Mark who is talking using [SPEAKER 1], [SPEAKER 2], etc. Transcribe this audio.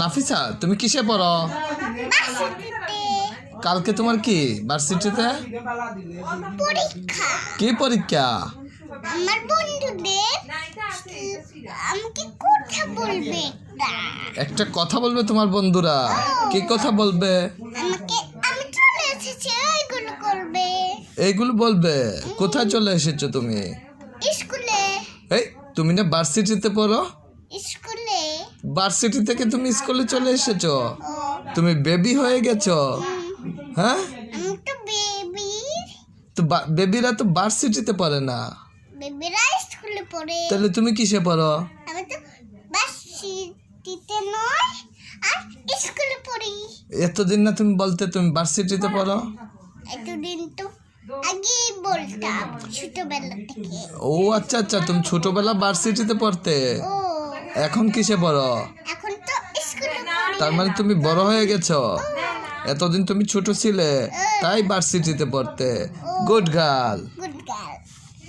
[SPEAKER 1] নাফিসা তুমি কিসে পড়ো? কালকে তোমার কি ভার্সিটিতে কি পরীক্ষা?
[SPEAKER 2] আমার বন্ধুদের আমাকে কথা বলবে একটা।
[SPEAKER 1] কথা বলবে তোমার বন্ধুরা? কি কথা বলবে?
[SPEAKER 2] আমাকে আমি চলে এসেছি ওইগুলো করবে।
[SPEAKER 1] এইগুলো বলবে? কোথায় চলে এসেছ তুমি?
[SPEAKER 2] স্কুলে।
[SPEAKER 1] এই তুমি না ভার্সিটিতে পড়ো?
[SPEAKER 2] স্কুলে
[SPEAKER 1] ভার্সিটি থেকে তুমি স্কুলে চলে এসেছ? তুমি বেবি হয়ে গেছো? হ্যাঁ?
[SPEAKER 2] তো
[SPEAKER 1] বেবিরা তো ভার্সিটিতে পড়ে না।
[SPEAKER 2] বেবিরা স্কুলে পড়ে।
[SPEAKER 1] তাহলে তুমি কিসে পড়ো?
[SPEAKER 2] আমি তো বাসিতে নয় আর স্কুলে পড়ি।
[SPEAKER 1] এতদিন না তুমি বলতে তুমি ভার্সিটিতে পড়ো?
[SPEAKER 2] এতদিন তো আগেই বলতাম ছোটবেলা থেকে।
[SPEAKER 1] ও আচ্ছা আচ্ছা তুমি ছোটবেলা ভার্সিটিতে পড়তে?
[SPEAKER 2] ও
[SPEAKER 1] এখন কিসে বড়
[SPEAKER 2] এখন তো স্কুলে
[SPEAKER 1] তার মানে তুমি বড় হয়ে গেছো? এতদিন তুমি ছোট ছিলে তাই ভার্সিটিতে পড়তে। Good girl